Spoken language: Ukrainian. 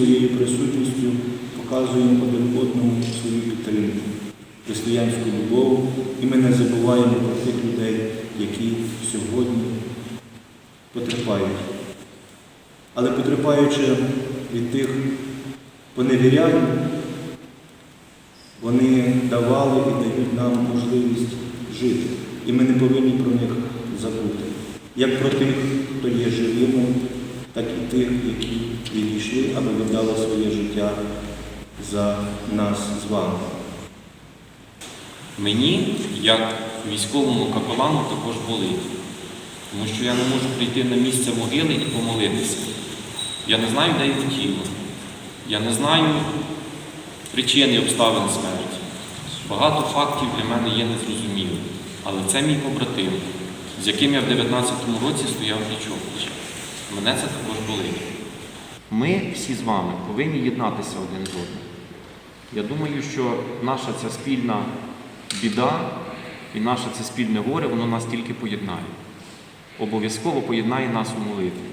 своєю присутністю показуємо один одному свою підтримку, християнську любов, і ми не забуваємо про тих людей, які сьогодні потерпають. Але потерпаючи від тих поневірянь, вони давали і дають нам можливість жити. І ми не повинні про них забути. Як про тих, хто є живими, так і тих, які відійшли, аби віддали своє життя за нас з вами. Мені, як військовому капелану, також болить, тому що я не можу прийти на місце могили і помолитися. Я не знаю, де його тіло. Я не знаю причини обставин смерті. Багато фактів для мене є незрозумілими. Але це мій побратим, з яким я в 19-му році стояв пліч Мене це також болить. Ми всі з вами повинні єднатися один з одним. Я думаю, що наша ця спільна біда і наше це спільне горе, воно нас тільки поєднає. Обов'язково поєднає нас у молитві.